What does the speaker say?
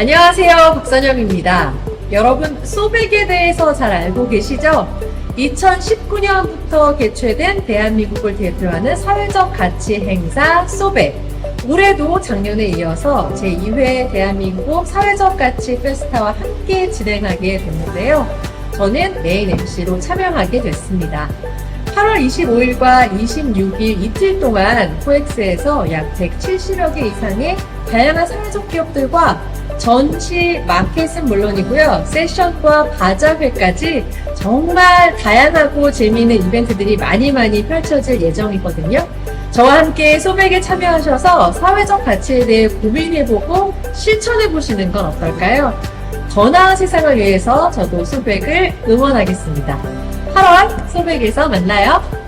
안녕하세요. 박선영입니다. 여러분, 소백에 대해서 잘 알고 계시죠? 2019년부터 개최된 대한민국을 대표하는 사회적 가치 행사 소백. 올해도 작년에 이어서 제2회 대한민국 사회적 가치 페스타와 함께 진행하게 됐는데요. 저는 메인 MC로 참여하게 됐습니다. 8월 25일과 26일 이틀 동안 코엑스에서 약 170여 개 이상의 다양한 사회적 기업들과 전시 마켓은 물론이고요. 세션과 바자회까지 정말 다양하고 재미있는 이벤트들이 많이 많이 펼쳐질 예정이거든요. 저와 함께 소백에 참여하셔서 사회적 가치에 대해 고민해보고 실천해보시는 건 어떨까요? 더 나은 세상을 위해서 저도 소백을 응원하겠습니다. 8월 소백에서 만나요.